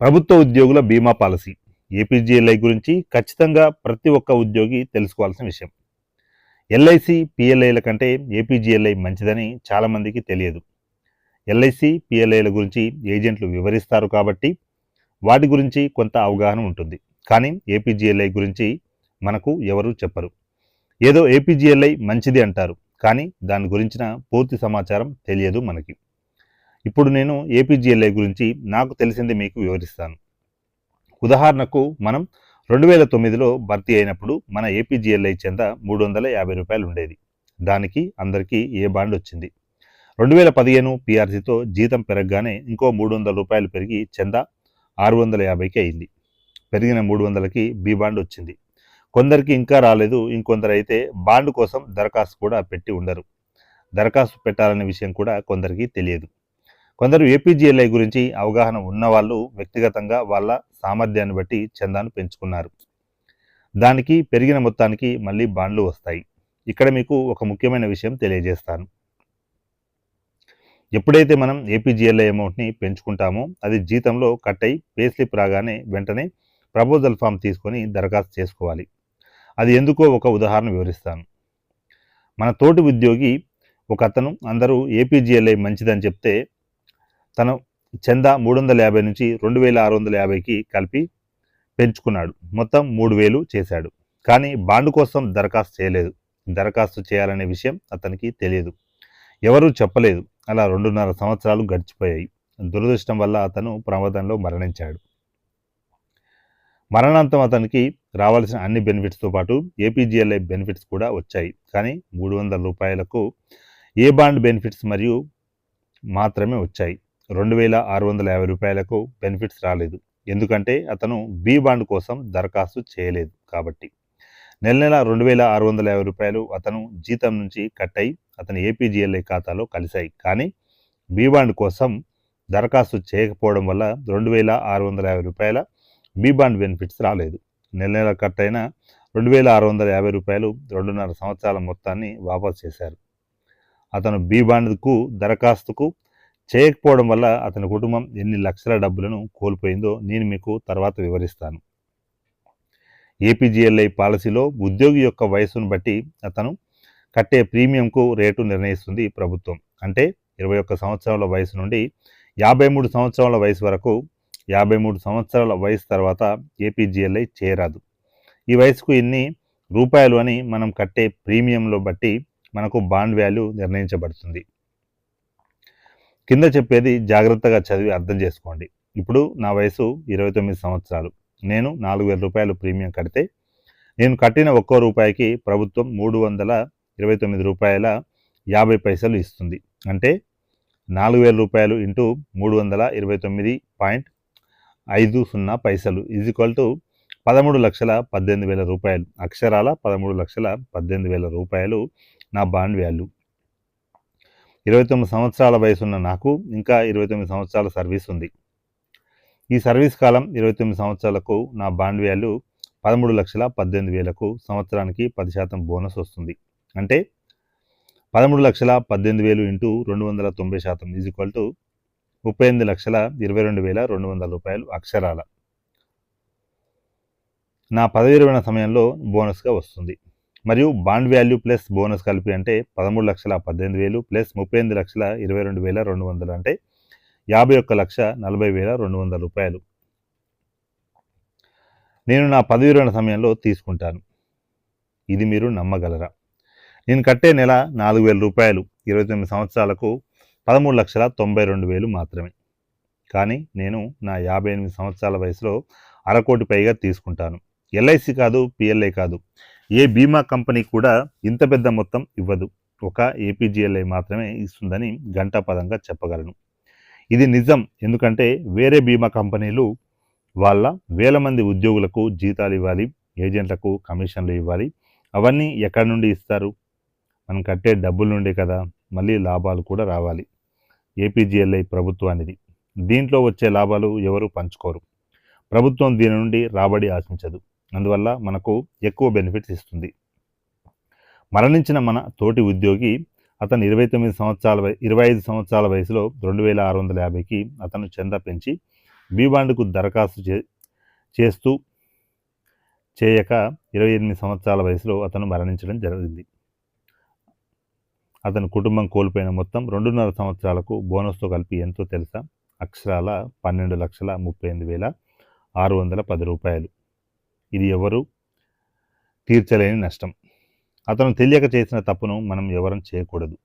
ప్రభుత్వ ఉద్యోగుల బీమా పాలసీ ఏపీజీఎల్ఐ గురించి ఖచ్చితంగా ప్రతి ఒక్క ఉద్యోగి తెలుసుకోవాల్సిన విషయం. ఎల్ఐసి పిఎల్ఐల కంటే ఏపీజీఎల్ఐ మంచిదని చాలామందికి తెలియదు. ఎల్ఐసి పిఎల్ఐల గురించి ఏజెంట్లు వివరిస్తారు కాబట్టి వాటి గురించి కొంత అవగాహన ఉంటుంది. కానీ ఏపీజీఎల్ఐ గురించి మనకు ఎవరు చెప్పరు. ఏదో ఏపీజీఎల్ఐ మంచిది అంటారు కానీ దాని గురించిన పూర్తి సమాచారం తెలియదు మనకి. ఇప్పుడు నేను ఏపీజీఎల్ఐ గురించి నాకు తెలిసింది మీకు వివరిస్తాను. ఉదాహరణకు మనం రెండు వేల తొమ్మిదిలో భర్తీ అయినప్పుడు మన ఏపీజీఎల్ఐ చెంద మూడు వందల యాభై రూపాయలు ఉండేది. దానికి అందరికీ ఏ బాండ్ వచ్చింది? రెండు వేల పదిహేను పీఆర్సీతో జీతం పెరగగానే ఇంకో మూడు వందల రూపాయలు పెరిగి చెంద ఆరు వందల యాభైకి అయింది. పెరిగిన మూడు వందలకి బి బాండ్ వచ్చింది. కొందరికి ఇంకా రాలేదు ఇంకొందరు అయితే బాండ్ కోసం దరఖాస్తు కూడా పెట్టి ఉండరు. దరఖాస్తు పెట్టాలనే విషయం కూడా కొందరికి తెలియదు. కొందరు ఏపీజీఎల్ఐ గురించి అవగాహన ఉన్నవాళ్ళు వ్యక్తిగతంగా వాళ్ళ సామర్థ్యాన్ని బట్టి చందాను పెంచుకున్నారు. దానికి పెరిగిన మొత్తానికి మళ్ళీ బాండ్లు వస్తాయి. ఇక్కడ మీకు ఒక ముఖ్యమైన విషయం తెలియజేస్తాను. ఎప్పుడైతే మనం ఏపీజీఎల్ఐ అమౌంట్ని పెంచుకుంటామో అది జీతంలో కట్ అయి పే స్లిప్ రాగానే వెంటనే ప్రపోజల్ ఫామ్ తీసుకొని దరఖాస్తు చేసుకోవాలి. అది ఎందుకో ఒక ఉదాహరణ వివరిస్తాను. మన తోటి ఉద్యోగి ఒక అతను అందరూ ఏపీజీఎల్ఐ మంచిదని చెప్తే తను చందా మూడు వందల యాభై నుంచి రెండు వేల ఆరు వందల యాభైకి కలిపి పెంచుకున్నాడు. మొత్తం మూడు వేలు చేశాడు. కానీ బాండ్ కోసం దరఖాస్తు చేయలేదు. దరఖాస్తు చేయాలనే విషయం అతనికి తెలియదు. ఎవరూ చెప్పలేదు. అలా రెండున్నర సంవత్సరాలు గడిచిపోయాయి. దురదృష్టం వల్ల అతను ప్రమాదంలో మరణించాడు. మరణాంతం అతనికి రావాల్సిన అన్ని బెనిఫిట్స్తో పాటు ఏపీజీఎల్ఐ బెనిఫిట్స్ కూడా వచ్చాయి. కానీ మూడు వందల రూపాయలకు ఏ బాండ్ బెనిఫిట్స్ మరియు మాత్రమే వచ్చాయి. రెండు వేల ఆరు వందల యాభై రూపాయలకు బెనిఫిట్స్ రాలేదు. ఎందుకంటే అతను బి బాండ్ కోసం దరఖాస్తు చేయలేదు కాబట్టి. నెల నెల రెండు వేల ఆరు వందల యాభై రూపాయలు అతను జీతం నుంచి కట్ అయి అతని ఏపీజీఎల్ఐ ఖాతాలో కలిశాయి. కానీ బి బాండ్ కోసం దరఖాస్తు చేయకపోవడం వల్ల రెండు వేల ఆరు వందల యాభై రూపాయల బి బాండ్ బెనిఫిట్స్ రాలేదు. నెల నెల కట్ అయిన రెండు వేల ఆరు వందల యాభై రూపాయలు రెండున్నర సంవత్సరాల మొత్తాన్ని వాపసు చేశారు. అతను బి బాండ్కు దరఖాస్తుకు చేయకపోవడం వల్ల అతని కుటుంబం ఎన్ని లక్షల డబ్బులను కోల్పోయిందో నేను మీకు తర్వాత వివరిస్తాను. ఏపీజీఎల్ఐ పాలసీలో ఉద్యోగి యొక్క వయసును బట్టి అతను కట్టే ప్రీమియంకు రేటు నిర్ణయిస్తుంది ప్రభుత్వం. అంటే ఇరవై ఒక్క సంవత్సరాల వయసు నుండి యాభై మూడు సంవత్సరాల వయసు వరకు యాభై మూడు సంవత్సరాల వయసు తర్వాత ఏపీజీఎల్ఐ చేరాదు ఈ వయసుకు ఎన్ని రూపాయలు అని మనం కట్టే ప్రీమియంలో బట్టి మనకు బాండ్ వాల్యూ నిర్ణయించబడుతుంది. కింద చెప్పేది జాగ్రత్తగా చదివి అర్థం చేసుకోండి. ఇప్పుడు నా వయసు ఇరవై తొమ్మిది సంవత్సరాలు. నేను నాలుగు వేల రూపాయలు ప్రీమియం కడితే నేను కట్టిన ఒక్కో రూపాయికి ప్రభుత్వం మూడు వందల ఇరవై తొమ్మిది రూపాయల యాభై పైసలు ఇస్తుంది. అంటే నాలుగు వేల రూపాయలు ఇంటూ మూడు వందల ఇరవై తొమ్మిది పాయింట్ ఐదు సున్నా పైసలు. ఈజ్ ఈక్వల్ టు పదమూడు లక్షల పద్దెనిమిది వేల రూపాయలు. అక్షరాల పదమూడు లక్షల పద్దెనిమిది వేల రూపాయలు నా బాండ్ వాల్యూ. ఇరవై తొమ్మిది సంవత్సరాల వయసున్న నాకు ఇంకా ఇరవై తొమ్మిది సంవత్సరాల సర్వీస్ ఉంది. ఈ సర్వీస్ కాలం ఇరవై తొమ్మిది సంవత్సరాలకు నా బాండ్ వ్యాల్యూ పదమూడు లక్షల పద్దెనిమిది వేలకు సంవత్సరానికి పది శాతం బోనస్ వస్తుంది. అంటే పదమూడు లక్షల పద్దెనిమిది వేలు ఇంటూ రెండు వందల తొంభై శాతం ఈజ్ ఈక్వల్ టు ముప్పై ఎనిమిది లక్షల ఇరవై రెండు వేల రెండు వందల రూపాయలు అక్షరాల. నా పదవి విరమణ సమయంలో బోనస్గా వస్తుంది. మరియు బాండ్ వాల్యూ ప్లస్ బోనస్ కలిపి అంటే పదమూడు లక్షల పద్దెనిమిది వేలు ప్లస్ ముప్పై ఎనిమిది లక్షల ఇరవై రెండు వేల రెండు వందలు అంటే యాభై ఒక్క లక్ష నలభై వేల రెండు వందల రూపాయలు. నేను నా పదవి విరమణ సమయంలో తీసుకుంటాను. ఇది మీరు నమ్మగలరా? నేను కట్టే నెల నాలుగు వేల రూపాయలు. ఇరవై తొమ్మిది సంవత్సరాలకు పదమూడు లక్షల తొంభై రెండు వేలు మాత్రమే. కానీ నేను నా యాభై ఎనిమిది సంవత్సరాల వయసులో అరకోటి పైగా తీసుకుంటాను. ఎల్ఐసి కాదు పిఎల్ఐ కాదు. ఏ బీమా కంపెనీ కూడా ఇంత పెద్ద మొత్తం ఇవ్వదు. ఒక ఏపీజీఎల్ఐ మాత్రమే ఇస్తుందని గంటాపదంగా చెప్పగలను. ఇది నిజం. ఎందుకంటే వేరే బీమా కంపెనీలు వాళ్ళ వేల మంది ఉద్యోగులకు జీతాలు ఇవ్వాలి ఏజెంట్లకు కమిషన్లు ఇవ్వాలి. అవన్నీ ఎక్కడి నుండి ఇస్తారు? మనం కట్టే డబ్బుల నుండి కదా. మళ్ళీ లాభాలు కూడా రావాలి. ఏపీజీఎల్ఐ ప్రభుత్వానిది. దీంట్లో వచ్చే లాభాలు ఎవరు పంచుకోరు. ప్రభుత్వం దీని నుండి రాబడి ఆశించదు. అందువల్ల మనకు ఎక్కువ బెనిఫిట్స్ ఇస్తుంది. మరణించిన మన తోటి ఉద్యోగి అతను ఇరవై తొమ్మిది సంవత్సరాల ఇరవై ఐదు సంవత్సరాల వయసులో రెండు వేల ఆరు వందల యాభైకి అతను చందా పెంచి బీబాండ్కు దరఖాస్తు చే చేస్తూ చేయక ఇరవై ఎనిమిది సంవత్సరాల వయసులో అతను మరణించడం జరిగింది. అతని కుటుంబం కోల్పోయిన మొత్తం రెండున్నర సంవత్సరాలకు బోనస్తో కలిపి ఎంతో తెలుసా? అక్షరాల పన్నెండు లక్షల ముప్పై ఎనిమిది వేల ఆరు వందల పది రూపాయలు. ఇది ఎవరు? తీర్చలేని నష్టం. అతను తెలియక చేసిన తప్పును మనం ఎవరం చేయకూడదు.